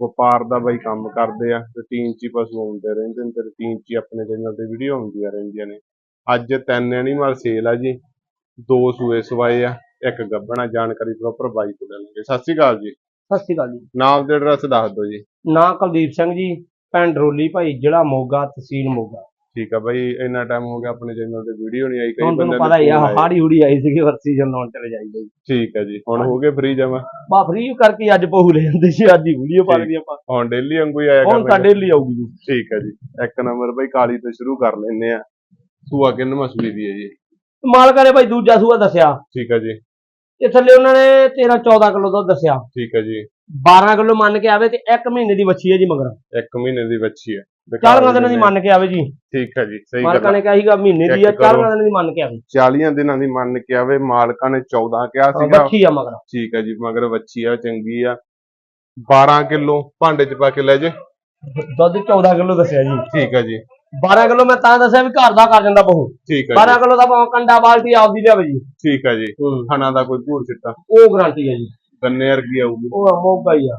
ਵਪਾਰ ਦਾ ਬਾਈ ਕੰਮ ਕਰਦੇ ਆ ਰੂਟੀਨ ਚ ਹੀ ਪਸ਼ੂ ਆਉਂਦੇ ਰਹਿੰਦੇ ਨੇ ਤੇ ਰੂਟੀਨ ਚ ਹੀ ਆਪਣੇ ਚੈਨਲ ਤੇ ਵੀਡੀਓ ਆਉਂਦੀਆਂ ਰਹਿੰਦੀਆਂ ਨੇ। ਅੱਜ ਤਿੰਨ ਐਨੀਮਲ ਸੇਲ ਆ ਜੀ ਦੋ ਸੂਏ ਸਵਾਏ ਆ ਇੱਕ ਗੱਬਣਾ ਜਾਣਕਾਰੀ ਪ੍ਰੋਪਰ ਬਾਈ ਤੋਂ ਲੈ ਲਾਂਗੇ ਸਤਿ ਸ਼੍ਰੀ ਅਕਾਲ ਜੀ। ਸਤਿ ਸ਼੍ਰੀ ਅਕਾਲ ਜੀ। ਨਾਮ ਤੇ ਐਡਰੈਸ ਦੱਸ ਦਿਓ ਜੀ। ਨਾਂ ਕੁਲਦੀਪ ਸਿੰਘ ਜੀ ਪਿੰਡ ਰੋਲੀ ਭਾਈ ਜ਼ਿਲ੍ਹਾ ਮੋਗਾ ਤਹਿਸੀਲ ਮੋਗਾ। ਠੀਕ ਆ ਬਾਈ ਇੰਨਾ ਟਾਈਮ ਹੋ ਗਿਆ ਆਪਣੇ ਚੈਨਲ ਤੇ ਵੀਡੀਓ ਨਹੀਂ ਆਈ ਕਈ ਹੁਣ ਤੁਹਾਨੂੰ ਬੰਦੇ ਪਤਾ ਹੀ ਆ। ਹਾੜੀ ਹੁੜੀ ਆਈ ਸੀਗੀ ਵਰਸੀ ਜਨ ਲਾਉਣ ਚਲੇ ਜਾਈਦਾ ਜੀ ਠੀਕ ਆ ਜੀ ਹੁਣ ਹੋ। ਗਏ ਫ੍ਰੀ ਜਮਾ? ਬਾ ਫ੍ਰੀ ਕਰਕੇ ਅੱਜ ਪਹੂ ਲੈ ਜਾਂਦੇ ਸੀ ਅੱਜ ਹੀ ਵੀਡੀਓ ਪਾ ਲਈ ਆਪਾਂ। ਹੁਣ ਡੇਲੀ ਵਾਂਗੂ ਹੀ ਆਇਆ ਹੁਣ। ਸਾਡੇ ਲਈ ਆਊਗੀ ਜੀ। ਠੀਕ ਆ ਜੀ ਇੱਕ ਨੰਬਰ ਬਾਈ ਕਾਲੀ ਤੋਂ ਸ਼ੁਰੂ ਕਰ ਲੈਨੇ ਆ। ਸੂਆ ਕਿੰਨ ਮਸੂਈ ਦੀ ਹੈ ਜੀ? ਮਾਲਕਾਂ ਨੇ ਭਾਈ ਦੂਜਾ ਸੂਆ ਦੱਸਿਆ। ਠੀਕ ਆ ਜੀ। ਤੇ ਥੱਲੇ ਉਹਨਾਂ ਨੇ 13 14 ਕਿਲੋ ਦੁੱਧ ਦੱਸਿਆ। ਠੀਕ ਆ ਜੀ। 12 ਕਿਲੋ ਮੰਨ ਕੇ ਆਵੇ ਤੇ 1 ਮਹੀਨੇ ਦੀ ਵੱਛੀ ਹੈ ਜੀ ਮਗਰ। ਇੱਕ ਮਹੀਨੇ ਦੀ ਬੱਚੀ ਹੈ। ਦਿਖਾ 40 ਦਿਨਾਂ ਦੀ ਮੰਨ ਕੇ ਆਵੇ ਜੀ। ਠੀਕ ਹੈ ਜੀ ਸਹੀ ਗੱਲ ਮਾਲਕਾਂ। ਨੇ ਕਿਹਾ ਸੀਗਾ ਮਹੀਨੇ ਦੀ ਕਰੋ। 40 ਦਿਨਾਂ ਦੀ ਮੰਨ ਕੇ ਆਵੇ। 40 ਦਿਨਾਂ ਦੀ ਮੰਨ ਕੇ ਆਵੇ ਮਾਲਕਾਂ ਨੇ 14 ਕਿਹਾ ਹਾਂ, ਸੀਗਾ। ਵੱਛੀ ਆ ਮਗਰ। ਠੀਕ ਹੈ ਜੀ ਮਗਰ ਬੱਚੀ ਆ ਚੰਗੀ ਆ। 12 ਕਿਲੋ ਭਾਂਡੇ ਚ ਪਾ ਕੇ ਲੈ ਜੇ। ਦੁੱਧ 14 ਕਿਲੋ ਦੱਸਿਆ ਜੀ। ਠੀਕ ਹੈ ਜੀ। 12 ਕਿਲੋ ਮੈਂ ਤਾਂ ਦੱਸਿਆ ਵੀ ਘਰ ਦਾ ਕਰ ਜਾਂਦਾ ਬਹੂ। ਠੀਕ ਹੈ 12 ਜੀ ਕਿਲੋ ਦਾ ਭਾਵੇਂ ਕੰਡਾ ਬਾਲਟੀ ਆਪਦੀ ਲਿਆਵੇ ਜੀ। ਠੀਕ ਹੈ ਜੀ। ਖਾਣਾ ਦਾ ਕੋਈ ਭੂਰ ਚਿੱਟਾ। ਉਹ ਗਾਰੰਟੀ ਹੈ ਜੀ। ਗੰਨੇ ਵਰਗੀ ਆਊਗੀ। ਉਹ ਮੋਗਾ ਹੀ ਆ।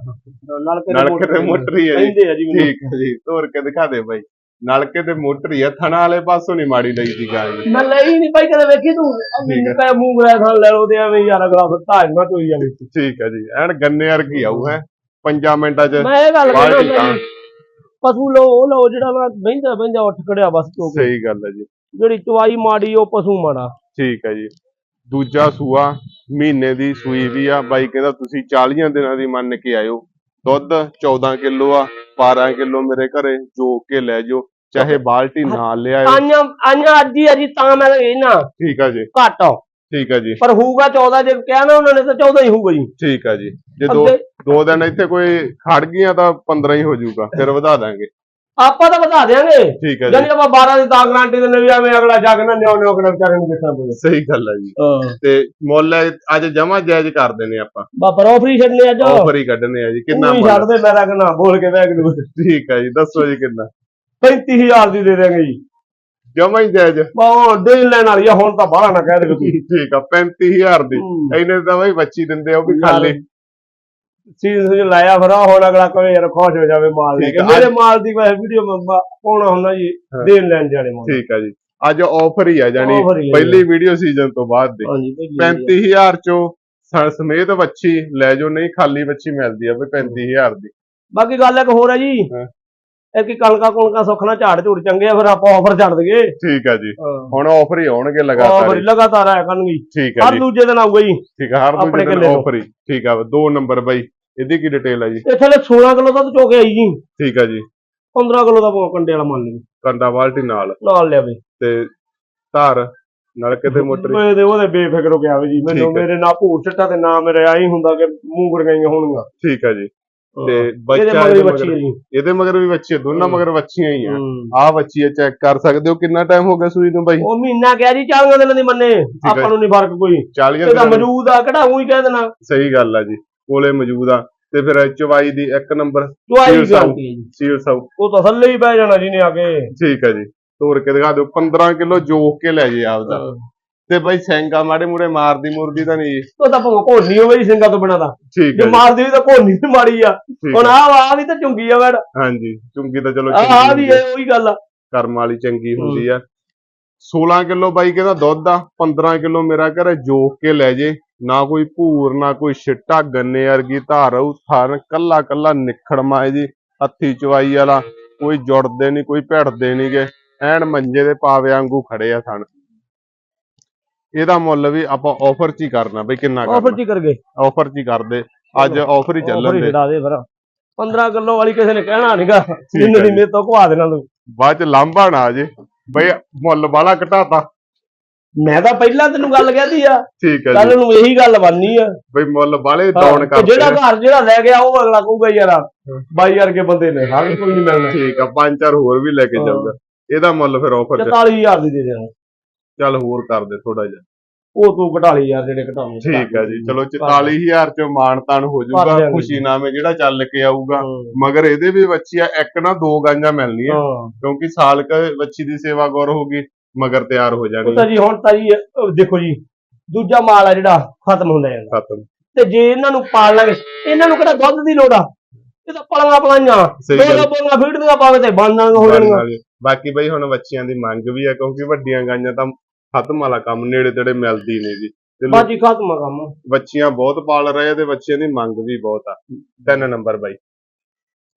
ਨਲਕੇ ਨਲਕੇ ਤੇ ਮੋਟਰ ਹੀ ਹੈ ਜੀ। ਕਹਿੰਦੇ ਆ ਜੀ ਮੈਨੂੰ। ਠੀਕ ਹੈ ਜੀ। ਤੋਰ ਕੇ ਦਿਖਾ ਦੇ ਬਾਈ। ਨਲਕੇ ਤੇ ਮੋਟਰ ਹੀ ਆ। ਥਣਾ ਵਾਲੇ ਪਾਸੋਂ ਨਹੀਂ ਮਾੜੀ ਲਈ ਦੀ ਗਾਂ ਜੀ ਮੈਂ ਲਈ ਨਹੀਂ ਭਾਈ ਕਦੇ ਵੇਖੀ ਤੂੰ? ਮੈਨੂੰ ਕਹੇ ਮੂੰਹ ਗਰਾ ਖਾਣ ਲੈ ਲੋ ਤੇ ਐਵੇਂ ਯਾਰ ਅਗਲਾ ਫਿਰ ਧਾਜ ਨਾ ਤੋਈ ਜਾਣੀ ਠੀਕ ਹੈ ਜੀ। ਐਨ ਗੰਨੇ ਵਰਗੀ ਆਊ ਹੈ। ਪੰਜਾਂ ਮਿੰਟਾਂ ਚ ਮੈਂ ਇਹ ਗੱਲ ਤਾਂ। ਪਸ਼ੂ ਲੋ ਉਹ ਲਓ ਜਿਹੜਾ ਵਾ ਬਹਿੰਦਾ ਬਹਿੰਦਾ ਉੱਠ ਖੜਿਆ ਬਸ ਤੋਂ। ਸਹੀ ਗੱਲ ਹੈ ਜੀ। ਜਿਹੜੀ ਚਵਾਈ ਮਾੜੀ ਉਹ ਪਸ਼ੂ ਮਾੜਾ। ਠੀਕ ਹੈ ਜੀ। ਦੂਜਾ ਸੂਆ। ਮਹੀਨੇ ਦੀ ਸੂਈ ਵੀ ਆ। ਬਾਈ ਕਹਿੰਦਾ ਤੁਸੀਂ 40 ਦਿਨਾਂ ਦੀ ਮੰਨ ਕੇ ਆਇਓ। ਦੁੱਧ 14 ਕਿਲੋ ਆ 12 ਕਿਲੋ ਮੇਰੇ ਘਰੇ ਜੋਕ ਕੇ ਲੈ ਜਾਓ। ਚਾਹੇ ਬਾਲਟੀ ਨਾਲ ਲਿਆਇਓ। ਆਈਆਂ ਆਈਆਂ ਅੱਜ ਹੀ ਅਜੀ ਤਾਂ ਮੈਂ ਇਹ ਨਾ। ਠੀਕ ਆ ਜੀ। ਘੱਟ ਠੀਕ ਆ ਜੀ। ਪਰ ਹੋਊਗਾ 14 ਜੇ ਕਿਹਾ ਨਾ ਉਹਨਾਂ ਨੇ ਤਾਂ 14 ਹੀ ਹੋਊਗਾ ਜੀ। ਠੀਕ ਆ ਜੀ। ਜੇ ਦੋ ਦੋ ਦਿਨ ਇੱਥੇ ਕੋਈ ਖੜ ਗਈਆਂ ਤਾਂ 15 ਹੀ ਹੋ ਜਾਊਗਾ। ਫਿਰ ਵਧਾ ਦਾਂਗੇ। ਆਪਾਂ ਤਾਂ ਵਧਾ ਦੇਾਂਗੇ ਠੀਕ ਜਾਨੀ ਜੀ। ਆਪਾਂ 12 ਦੀ ਤਾਂ ਗਾਰੰਟੀ ਦਿੰਦੇ ਵੀ ਐਵੇਂ ਅਗਲਾ ਜਾ ਕੇ ਨਾ ਨਿਓ ਨਿਓ ਕਿਹੜਾ ਵਿਚਾਰੇ ਨੂੰ ਦੇਖਣਾ ਪਵੇ। ਸਹੀ ਗੱਲ ਆ ਜੀ। ਤੇ ਮੁੱਲ ਅੱਜ ਜਮਾ ਜਾਇਜ਼ ਕਰ ਦੇਣੇ ਆਪਾਂ। ਬਾਪਰ ਆਫਰੀ ਛੱਡਨੇ ਅੱਜ। ਆਫਰ ਹੀ ਕੱਢਣੇ ਆ ਜੀ ਕਿੰਨਾ ਹੀ ਮੁੱਲ ਛੱਡ ਦੇ ਮੇਰਾ ਕਿੰਨਾ ਬੋਲ ਕੇ ਬੈਗ ਨੂੰ। ਠੀਕ ਆ ਜੀ ਦੱਸੋ ਜੀ ਕਿੰਨਾ। 35000 ਦੀ ਦੇ ਦੇਾਂਗੇ ਜੀ। ਜਮਾ ਹੀ ਜਾਇਜ਼। ਬਾਹ ਦੇਣ ਲੈਣ ਵਾਲੀ ਆ ਹੁਣ ਤਾਂ ਬਾਹਲਾ ਨਾ ਕਹਿ ਦੇ ਤੂੰ। ਠੀਕ ਆ 35000 ਦੀ। ਹੂੰ। ਇਹਨੇ ਤਾਂ ਬਈ ਬੱਚੀ ਦਿੰਦੇ ਉਹ ਵੀ ਖਾਲੀ। ਸੀਜ਼ਨ ਸੁਝ ਲਾਇਆ ਫਿਰ ਆਹ ਹੁਣ ਅਗਲਾ ਕਹੇ ਯਾਰ ਖੁਸ਼ ਹੋ ਜਾਵੇ ਮਾਲ ਲੈ ਠੀਕ ਕੇ ਆ, ਮੇਰੇ ਮਾਲ ਦੀ ਵੈਸੇ ਵੀਡੀਓ ਮੈਂ ਪਾਉਣਾ ਹੁੰਦਾ ਜੀ ਹਾਂ। ਦੇਣ ਲੈਣ ਜਾਣੇ ਮਾਲ ਠੀਕ ਆ ਜੀ ਅੱਜ ਆਫਰ ਹੀ ਆ ਜਾਨੀ Offer ਹੀ ਆ ਪਹਿਲੀ ਵੀਡੀਓ ਸੀਜ਼ਨ ਤੋਂ ਬਾਅਦ ਦੀ ਹਾਂਜੀ ਵਾਰੀ। 35000 ਚੋਂ ਸ- ਸਮੇਤ ਬੱਚੀ ਲੈ ਜਾਓ ਨਹੀਂ ਖਾਲੀ ਬੱਚੀ ਮਿਲਦੀ ਆ ਬਈ 35000 ਦੀ ਬਾਕੀ ਗੱਲ ਇੱਕ ਹੋਰ ਹੈ ਜੀ ਹਾਂ। ਇਹ ਕਿ ਕਣਕਾਂ ਕੁਣਕਾਂ ਸੁੱਖਣਾ ਝਾੜ ਝੂੜ ਚੰਗੇ ਆ ਫਿਰ ਆਪਾਂ ਆਫਰ ਛੱਡ ਦਈਏ। ਠੀਕ ਆ ਜੀ। ਹੁਣ ਆਫਰ ਹੀ ਆਉਣਗੇ ਲਗਾਤਾਰ ਆਫਰ ਹੀ। ਲਗਾਤਾਰ ਆਇਆ ਕਰਨਗੀ। ਠੀਕ ਆ ਹਰ ਦੂਜੇ ਦਿਨ ਆਊਗਾ ਜੀ। ਠੀਕ ਆ ਹਰ ਦੂਜੇ ਦਿਨ। ਆਫਰ ਹੀ। ਠੀਕ ਆ ਦੋ ਨੰਬਰ ਬਾਈ। ਇਹਦੀ ਕੀ ਡਿਟੇਲ ਆ ਜੀ? ਇੱਥੇ ਲੈ 16 ਕਿਲੋ ਦੁੱਧ ਚੋ ਕੇ ਆਈ ਜੀ। ਠੀਕ ਆ ਜੀ। 15 ਕਿਲੋ ਦਾ ਕੰਡੇ ਵਾਲਾ ਮੰਨ ਲਈ ਕੰਡਾ ਬਾਲਟੀ ਨਾਲ। ਨਾਲ ਲਿਆਵੇ। ਤੇ ਧਾਰ ਨਲਕੇ ਤੇ ਮੋਟਰ। ਤੇ ਉਹਦੇ ਬੇਫਿਕਰ ਹੋ ਕੇ ਆਵੇ ਜੀ। ਮੈਨੂੰ ਹੈ। ਮੇਰੇ ਨਾ ਭੂਰ ਛੱਟਾ ਤੇ ਨਾ ਮੇਰੇ ਆਈ ਹੁੰਦਾ ਕਿ ਮੂੰਹ ਗਰਗਾਈਆਂ ਹੋਣਗੀਆਂ। ਠੀਕ ਆ ਜੀ। ਤੇ ਬੱਚਾ ਇਹਦੇ ਮਗਰ ਜੀ। ਇਹਦੇ ਮਗਰ ਵੀ ਬੱਚੀ ਦੋਨਾਂ। ਮਗਰ ਬੱਚੀਆਂ ਹੀ ਆ। ਆ ਬੱਚੀ ਚੈੱਕ ਕਰ ਸਕਦੇ ਹੋ ਕਿੰਨਾ ਟਾਈਮ ਹੋ ਗਿਆ ਸੂਈ ਨੂੰ ਬਾਈ? ਉਹ ਮਹੀਨਾ ਕਹਿ ਜੀ 40 ਦਿਨਾਂ ਦੀ ਮੰਨੇ। ਆਪਾਂ ਨੂੰ ਨਹੀਂ ਫ਼ਰਕ ਕੋਈ। 40 ਇਹਦਾ ਦਿਨਾਂ ਦੀ। ਮੌਜੂਦ ਆ ਕਿਹੜਾ ਉਹੀ ਕਹਿ ਦੇਣਾ। ਸਹੀ ਗੱਲ ਆ ਜੀ ਕੋਲੇ ਮੌਜੂਦ ਆ। ਤੇ ਫਿਰ ਚਵਾਈ ਦੀ ਇੱਕ ਨੰਬਰ ਚੁਆਈ ਸੀਲ ਸਾਊ। ਜੀ। ਉਹ ਤਾਂ ਥੱਲੇ ਹੀ ਬਹਿ ਜਾਣਾ ਜਿਹਨੇ ਆ ਕੇ ਠੀਕ ਆ ਜੀ। ਤੋੜ ਕੇ ਦਿਖਾ ਦਿਓ 15 ਕਿਲੋ ਜੋਕ ਕੇ ਲੈ ਜੇ ਆਪਦਾ। ਤੇ ਬਾਈ ਸੈਂਗਾ ਮਾੜੇ ਮੂੜੇ ਮਾਰਦੀ ਮੁਰਦੀ ਤਾਂ ਨਹੀਂ। ਉਹ ਤਾਂ ਭਾਵੇਂ ਘੋੜੀ ਹੋਵੇ ਜੀ ਸਿੰਘਾਂ ਤੋਂ ਬਿਨਾਂ ਦਾ ਠੀਕ ਜੇ ਹੈ ਮਾਰਦੀ ਵੀ ਤਾਂ ਘੋੜੀ ਵੀ ਮਾੜੀ ਆ। ਠੀਕ ਹੁਣ। ਆਹ ਆ ਵੀ ਤਾਂ ਚੁੰਗੀ ਆ ਵੜ ਹਾਂਜੀ ਚੁੰਗੀ ਤਾਂ ਚਲੋ ਆ ਆ ਵੀ ਹੁੰਦੀ ਆ, ਇਹ ਉਹੀ ਗੱਲ ਆ। ਕਰਮ ਵਾਲੀ ਚੰਗੀ ਹੁੰਦੀ ਆ। 16 ਕਿਲੋ ਬਾਈ ਕਹਿੰਦਾ ਦੁੱਧ ਆ 15 ਕਿਲੋ ਮੇਰਾ ਘਰੇ ਜੋਕ ਕੇ ਲੈ ਜੇ। ਨਾ ਕੋਈ ਭੂਰ ਨਾ ਕੋਈ ਛਿੱਟਾ ਗੰਨੇ ਵਰਗੀ ਧਾਰ ਥਣ ਕੱਲਾ ਕੱਲਾ ਨਿਖੜਮਾ ਹੈ ਜੀ ਹੱਥੀ ਚਵਾਈ ਵਾਲਾ। ਕੋਈ ਜੁੜਦੇ ਨਹੀਂ ਕੋਈ ਭਿੜਦੇ ਨਹੀਂਗੇ ਐਨ ਮੰਜੇ ਦੇ ਪਾਵੇ ਵਾਂਗੂ ਖੜੇ ਆ ਥਣ। ਇਹਦਾ ਮੁੱਲ ਵੀ ਆਪਾਂ ਆਫਰ 'ਚ ਹੀ ਕਰਨਾ ਬਈ ਕਿੰਨਾ ਆਫਰ ਕਰਨਾ ਚ ਕਰ ਗਏ ਆਫਰ 'ਚ ਹੀ ਕਰਦੇ। ਅੱਜ ਆਫਰ ਹੀ ਚੱਲਣ ਆਫਰ ਹੀ ਦੇ ਦੇ ਫਿਰ। 15 ਕਿਲੋ ਵਾਲੀ ਕਿਸੇ ਨੇ ਕਹਿਣਾ ਨਹੀਂਗਾ ਜਿੰਨੇ ਹੈ ਦੀ। ਮੇਰੇ ਤੋਂ ਘਵਾ ਦੇਣਾ ਤੂੰ। ਬਾਅਦ 'ਚ ਲਾਂਭਾ ਨਾ ਜੇ। ਬਈ ਮੁੱਲ ਬਾਲਾ ਘਟਾਤਾ। ਮੈਂ ਤਾਂ ਪਹਿਲਾਂ ਤੈਨੂੰ ਗੱਲ ਕਹਿਦੀ ਆ। ਠੀਕ ਹੈ ਜੀ। ਕੱਲ ਨੂੰ ਇਹੀ ਗੱਲ ਬਣਨੀ ਆ। ਬਈ ਮੁੱਲ ਹਾਂ, ਡਾਊਨ ਤੇ ਕਰਦੇ ਜਿਹੜਾ। ਘਰ ਜਿਹੜਾ ਲੈ ਗਿਆ ਉਹ ਅਗਲਾ ਕਹੂਗਾ ਯਾਰ ਬਾਈ ਵਰਗੇ ਬੰਦੇ ਨੇ ਹਰ ਕੋਈ ਨਹੀਂ ਮਿਲਣਾ। ਠੀਕ ਆ ਪੰਜ ਚਾਰ ਹੋਰ ਵੀ ਲੈ ਕੇ ਹਾਂ। ਜਾਊਗਾ ਇਹਦਾ ਮੁੱਲ ਫਿਰ ਆਫਰ ਚ। 44000 ਦੀ ਦੇ ਦੇਣਾ। ਚੱਲ ਹੋਰ ਕਰ ਦੇ ਥੋੜਾ ਜਿਹਾ। ਉਹ ਤੂੰ ਘਟਾ ਲਈ ਯਾਰ ਜਿਹੜੇ ਘਟਾਉਣੇ ਠੀਕ ਹੈ ਜੀ ਚਲੋ 44000 ਚ ਮਾਨਤਾਨ ਹੋ ਜਾਊਗਾ ਦਿਆਂਗੇ। ਖੁਸ਼ੀਨਾਮੇ ਜਿਹੜਾ ਚੱਲ ਕੇ ਆਊਗਾ। ਹਾਂ। ਮਗਰ ਇਹਦੇ ਵੀ ਬੱਚੀ ਆ ਇੱਕ ਨਾ ਦੋ ਗਾਂਜਾਂ ਮਿਲਣੀਆਂ। ਹਾਂ। ਕਿਉਂਕਿ ਸਾਲ ਕ ਬੱਚੀ ਦੀ ਸੇਵਾ ਗੌਰ ਹੋਗੀ ਮਗਰ ਤਿਆਰ ਹੋ ਜਾਣੀ। ਤਾਂ ਜੀ ਹੁਣ ਤਾਂ ਜੀ ਦੇਖੋ ਜੀ ਦੂਜਾ ਮਾਲ ਆ ਜਿਹੜਾ ਖਤਮ ਹੁੰਦਾ ਜਾਂਦਾ। ਖਤਮ। ਤੇ ਜੇ ਇਹਨਾਂ ਨੂੰ ਪਾਲ ਲਾਂਗੇ ਇਹਨਾਂ ਨੂੰ ਕਿਹੜਾ ਦੁੱਧ ਦੀ ਲੋੜ ਆ? ਇਹ ਤਾਂ ਪਲੀਆਂ ਪਲਾਈਆਂ ਦੋ ਦੋ ਬੋਲੀਆਂ ਫੀਡ ਦੀਆਂ ਪਾਵੇ ਤੇ ਬਣਨ ਹੋ ਬਣਨ ਜਾਣੀਆਂ। ਵਾਲੀ। ਬਾਕੀ ਬਈ ਹੁਣ ਬੱਚਿਆਂ ਦੀ ਮੰਗ ਵੀ ਹੈ ਕਿਉਂਕਿ ਵੱਡੀਆਂ ਗਾਂਜਾਂ ਤਾਂ ਖਤਮ ਵਾਲਾ ਕੰਮ ਨੇੜੇ ਤੇੜੇ ਮਿਲਦੀ ਨਹੀਂ ਜੀ। ਤੇ ਲੋਕ ਬਾਜੀ ਖਤਮ ਆ ਕੰਮ। ਬੱਚੀਆਂ ਬਹੁਤ ਪਾਲ ਰਹੇ ਆ ਤੇ ਬੱਚਿਆਂ ਦੀ ਮੰਗ ਵੀ ਬਹੁਤ ਆ। ਤਿੰਨ ਨੰਬਰ ਬਾਈ।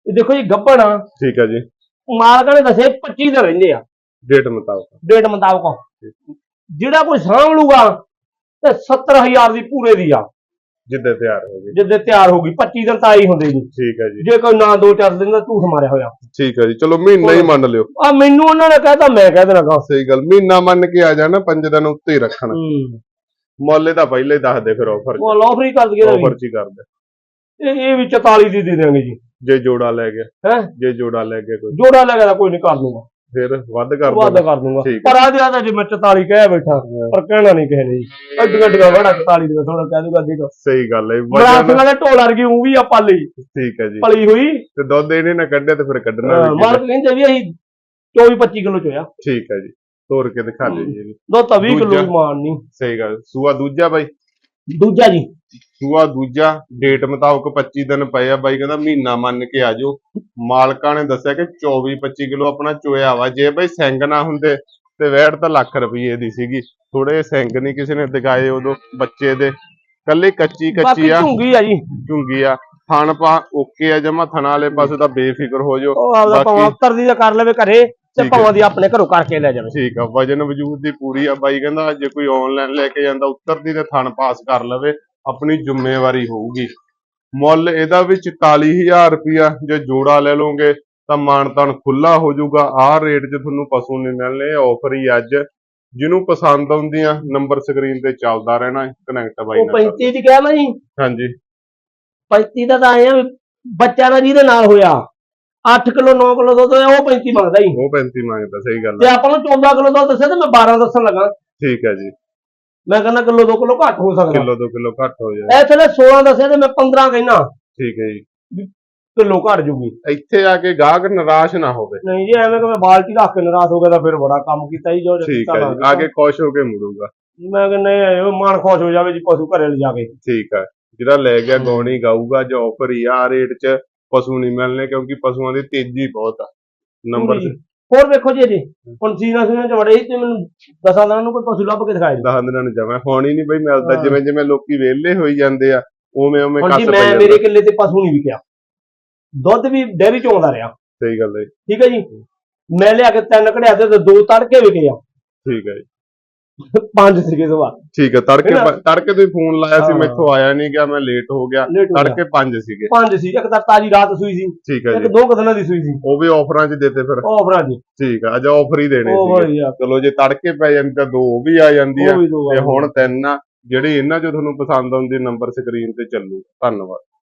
ਇਹ ਦੇਖੋ ਜੀ ਗੱਬਣ ਆ। ਠੀਕ ਹੈ ਜੀ। ਮਾਲਕਾਂ ਨੇ ਦੱਸੇ 25 ਦਿਨ ਰਹਿੰਦੇ ਆ। ਡੇਟ ਮੁਤਾਬਕ। ਡੇਟ ਮੁਤਾਬਕ। ਜਿਹੜਾ ਕੋਈ ਸਾਂਭ ਲੂਗਾ ਤੇ 70000 ਦੀ ਪੂਰੇ ਦੀ ਆ। ਜਿੱਦੇ ਤਿਆਰ ਹੋ ਗਏ। ਜਿੱਦੇ ਤਿਆਰ ਹੋਗੀ 25 ਦਿਨ ਤਾਂ ਆਈ ਹੁੰਦੇ ਜੀ। ਠੀਕ ਹੈ ਜੀ। ਜੇ ਕੋਈ ਨਾ ਦੋ ਚਾਰ ਦਿਨ ਦਾ ਝੂਠ ਮਾਰਿਆ ਹੋਇਆ। ਠੀਕ ਹੈ ਜੀ ਚਲੋ ਮਹੀਨਾ ਹੀ ਮੰਨ ਲਿਓ। ਆ ਮੈਨੂੰ ਉਹਨਾਂ ਨੇ ਕਹਿਤਾ ਮੈਂ ਕਹਿ ਦੇਣਾ ਗਾ ਸਹੀ ਗੱਲ ਮਹੀਨਾ ਮੰਨ ਕੇ ਆ ਜਾਣਾ ਪੰਜ ਦਿਨ ਉੱਤੇ ਹੀ ਰੱਖਣਾ। ਮੁੱਲ ਤਾਂ ਪਹਿਲੇ ਹੀ ਦੱਸ ਦੇ ਫਿਰ ਆਫਰ ਉਹ ਲੌਫਰੀ ਕਰ ਦਈਏ ਆਫਰ ਹੀ ਕਰ ਦੇ। ਇਹ ਇਹ ਵੀ 44 ਦੀ ਦੇ ਦੇਣਗੇ ਜੀ। ਜੇ ਜੋੜਾ ਲੈ ਗਿਆ। ਹੈਂ? ਜੇ ਜੋੜਾ ਲੈ ਗਿਆ ਕੋਈ। ਜੋੜਾ ਲਗਾ ਕੋਈ ਨਹੀਂ ਕਰ ਦੂੰਗਾ ਫਿਰ ਵੱਧ ਕਰ ਵਾਦਾ ਦੋ ਕਰ ਦੂੰਗਾ ਠੀਕ ਪਰ ਆ ਤਾਂ ਜੇ ਮੈਂ 44 ਕਹਿ ਬੈਠਾ ਪਰ ਕਹਿਣਾ ਨਹੀਂ ਕਿਸੇ ਨੇ ਜੀ। ਅੱਡ ਗੱਡ ਦਾ ਬੜਾ 44 ਦਾ ਥੋੜਾ ਕਹਿ ਦੂੰਗਾ ਦੇਖੋ ਸਹੀ ਗੱਲ ਹੈ ਵਜਨ ਨਾਲ ਢੋਲ ਵਰਗੀ ਉਹ ਵੀ ਆ ਪਾਲੀ। ਠੀਕ ਹੈ ਜੀ। ਪਲੀ ਹੋਈ। ਤੇ ਦੁੱਧ ਇਹਨੇ ਨਾ ਕੱਢਿਆ ਤੇ ਫਿਰ ਕੱਢਣਾ ਵੀ ਮਾਲਕ ਕਹਿੰਦੇ ਵੀ ਅਸੀਂ 24 25 ਕਿਲੋ ਚੋਇਆ। ਠੀਕ ਹੈ ਜੀ। ਤੋੜ ਕੇ ਦਿਖਾ ਦੇ ਜੀ ਇਹਨੂੰ। ਦੁੱਧ ਤਾਂ 20 ਕਿਲੋ ਦੂਜਾ। ਦੀ ਮਾਨ ਨਹੀਂ। ਸਹੀ ਗੱਲ। ਸੂਆ ਦੂਜਾ ਬਾਈ। ਦੂਜਾ ਜੀ। ਸੂਆ ਦੂਜਾ ਡੇਟ ਮੁਤਾਬਕ 25 ਦਿਨ ਪਏ ਆ ਬਾਈ ਕਹਿੰਦਾ ਮਹੀਨਾ ਮੰਨ ਕੇ ਆ ਜਾਓ। ਮਾਲਕਾਂ ਨੇ ਦੱਸਿਆ ਕਿ 24 25 ਕਿਲੋ ਆਪਣਾ ਚੋਇਆ ਵਾ। ਜੇ ਬਾਈ ਸਿੰਘ ਨਾ ਹੁੰਦੇ ਤੇ ਵੈੜ ਤਾਂ ਲੱਖ ਰੁਪਏ ਦੀ ਸੀਗੀ। ਥੋੜੇ ਸਿੰਘ ਨਹੀਂ ਕਿਸੇ ਨੇ ਦਿਖਾਏ ਉਦੋਂ ਬੱਚੇ ਦੇ। ਕੱਲੀ ਕੱਚੀ ਕੱਚੀ ਆ। ਝੁੰਗੀ ਆ ਜੀ। ਝੁੰਗੀ ਆ। ਥਣ ਪਾ ਓਕੇ ਆ ਜਮਾ ਥਣਾ ਵਾਲੇ ਪਾਸੇ ਤਾਂ ਬੇਫਿਕਰ ਹੋ ਜਾਓ। ਉਹ ਆਪਦਾ ਭਾਵੇਂ ਉੱਤਰ ਦੀ ਤਾਂ ਕਰ ਲਵੇ ਘਰੇ। ਤੇ। ਭਾਵੇਂ ਦੀ ਆਪਣੇ ਘਰੋਂ ਕਰਕੇ ਲੈ ਜਾਵੇ। ਠੀਕ ਆ ਵਜਨ ਵਜੂਦ ਦੀ ਪੂਰੀ ਆ। ਬਾਈ ਕਹਿੰਦਾ ਜੇ ਕੋਈ ਆਨਲਾਈਨ ਲੈ ਕੇ ਜਾਂਦਾ ਉੱਤਰ ਦੀ ਤੇ ਥਣ ਪਾਸ ਕਰ ਲਵੇ ਆਪਣੀ ਜ਼ਿੰਮੇਵਾਰੀ ਹੋਊਗੀ। ਮੁੱਲ ਇਹਦਾ ਵੀ 44000 ਰੁਪਿਆ ਜੇ ਜੋੜਾ ਲੈ ਲਓਗੇ ਤਾਂ ਮਾਨਤਾਨ ਖੁੱਲਾ ਹੋ ਜਾਊਗਾ। ਆਹ ਰੇਟ 'ਚ ਤੁਹਾਨੂੰ ਪਸ਼ੂ ਨਹੀਂ ਮਿਲਣੇ ਆਫਰ ਹੀ ਅੱਜ। ਜਿਹਨੂੰ ਪਸੰਦ ਆਉਂਦੀਆਂ ਨੰਬਰ ਸਕਰੀਨ ਤੇ ਚੱਲਦਾ ਰਹਿਣਾ ਕਨੈਕਟ ਬਾਈ ਉਹ ਨਾਲ। ਕਰ। 35 ਦੀ ਕਹਿ ਮੈਂ ਹਾਂਜੀ। 35 ਦਾ ਤਾਂ ਆਏ ਆ ਬੱਚਾ ਦਾ ਜਿਹਦੇ ਨਾਲ ਹੋਇਆ। 8 ਕਿਲੋ 9 ਕਿਲੋ ਦੁੱਧ ਹੋਇਆ ਉਹ 35 ਮੰਗਦਾ ਹੀ। ਉਹ 35 ਮੰਗਦਾ ਸਹੀ ਗੱਲ ਤੇ ਹੈ ਆਪਾਂ ਨੂੰ 14 ਕਿਲੋ ਦੁੱਧ ਦੱਸਿਆ ਤੇ ਮੈਂ 12 ਦੱਸਣ ਲੱਗਾ। ਠੀਕ ਹੈ ਜੀ। ਮੈਂ ਕਹਿੰਦਾ ਕਿਲੋ 2 ਕਿਲੋ ਘੱਟ ਹੋ ਸਕਦਾ। ਕਿਲੋ 2 ਕਿਲੋ ਘੱਟ ਹੋ ਜਾਏ। ਐ ਥਲੇ 16 ਦੱਸਿਆ ਤੇ ਮੈਂ 15 ਕਹਿਣਾ। ਠੀਕ ਹੈ ਜੀ। ਕਿਲੋ ਘੱਟ ਜੂਗੀ। ਇੱਥੇ ਆ ਕੇ ਗਾਹਕ ਨਿਰਾਸ਼ ਨਾ ਹੋਵੇ। ਨਹੀਂ ਜੀ ਐਵੇਂ ਕਿ ਮੈਂ ਬਾਲਟੀ ਰੱਖ ਕੇ ਨਾਰਾਜ਼ ਹੋ ਗਿਆ ਤਾਂ ਫਿਰ ਬੜਾ ਕੰਮ ਕੀਤਾ ਹੀ ਜੋ ਠੀਕ ਹੈ ਜੀ। ਆ ਕੇ ਖੁਸ਼ ਹੋ ਕੇ ਮੁੜੂਗਾ। ਮੈਂ ਕਹਿੰਦਾ ਨਹੀਂ ਉਹ ਮਨ ਖੁਸ਼ ਹੋ ਜਾਵੇ ਜੀ ਪਸ਼ੂ ਘਰੇ ਲਿਜਾ ਕੇ ਠੀਕ ਹੈ ਜਿਹੜਾ ਲੈ ਗਿਆ ਗੌਣੀ ਗਾਊਗਾ ਜੋ ਆਫਰ ਹੀ ਆ ਰੇਟ 'ਚ ਪਸ਼ੂ ਨਹੀਂ ਮਿਲਣੇ ਕਿਉਂਕਿ ਪਸ਼ੂਆਂ ਦੀ ਤੇਜ਼ੀ ਬਹੁਤ ਆ ਨੰਬਰ ਜੀ। ਹੋਰ ਵੇਖੋ ਜੀ ਜੀ ਹੁਣ ਸੀਨਾ ਸੀਨਾ ਚ ਵੜੇ ਤੇ ਮੈਨੂੰ ਦਸਾਂ ਦਿਨਾਂ ਨੂੰ ਕੋਈ ਪਸ਼ੂ ਲੱਭ ਕੇ ਜੀ ਦਸ ਦਿਨਾਂ ਨੂੰ ਜਮਾ ਹੁਣ ਹੀ ਨਹੀਂ ਬਈ ਮਿਲਦਾ। ਜਿਵੇਂ ਜਿਵੇਂ ਲੋਕੀ ਵਿਹਲੇ ਹੋਈ ਜਾਂਦੇ ਆ ਉਵੇਂ ਉਵੇਂ ਕੱਸ ਪਈ ਮੈਂ ਮੇਰੇ ਕਿੱਲੇ ਤੇ ਪਸ਼ੂ ਨਹੀਂ ਵਿਕਿਆ। ਦੁੱਧ ਵੀ ਡੇਅਰੀ ਚੋਂ ਆਉਂਦਾ ਰਿਹਾ। ਸਹੀ ਗੱਲ ਹੈ ਠੀਕ ਹੈ ਜੀ? ਮੈਂ ਲਿਆ ਕੇ ਤਿੰਨ ਤੇ ਤੇ ਦੋ ਤੜਕੇ ਵਿਕੇ ਆ। ਠੀਕ ਹੈ ਜੀ। ਪੰਜ ਸੀਗੇ ਸਵਾ। ਠੀਕ ਹੈ ਤੜਕੇ ਹੈਨਾ? ਪ- ਤੜਕੇ ਤੁਸੀਂ ਫੋਨ ਲਾਇਆ ਸੀ ਹਾਂ। ਮੈਥੋਂ ਆਇਆ ਨਹੀਂ ਗਿਆ ਮੈਂ ਲੇਟ ਹੋ ਗਿਆ। ਲੇਟ ਹੋ ਗਿਆ। ਤੜਕੇ ਪੰਜ ਸੀਗੇ। ਪੰਜ ਸੀ ਇੱਕ ਤਾਂ ਤਾਜੀ ਰਾਤ ਸੂਈ ਸੀ ਠੀਕ ਹੈ ਇੱਕ ਜੀ। ਦੋ ਕੁ ਦਿਨਾਂ ਦੀ ਸੂਈ ਸੀ। ਉਹ ਵੀ ਆਫਰਾਂ 'ਚ ਦਿੱਤੇ ਫਿਰ। ਉਹ ਜੀ ਠੀਕ ਆ ਅੱਜ ਆਫਰ ਹੀ ਦੇਣੇ ਉਹ ਸੀਗੇ। ਚਲੋ ਜੇ ਤੜਕੇ ਪੈ ਜਾਂਦੀ ਤਾਂ ਦੋ ਉਹ ਵੀ ਆ ਜਾਂਦੀ ਆ। ਉਹ ਵੀ ਦੋ ਤੇ। ਹੁਣ ਤਿੰਨ ਆ ਜਿਹੜੀ ਇਹਨਾਂ 'ਚੋਂ ਤੁਹਾਨੂੰ ਪਸੰਦ ਆਉਂਦੀ ਨੰਬਰ ਸਕਰੀਨ ਤੇ ਚੱਲੂ। ਧੰਨਵਾਦ।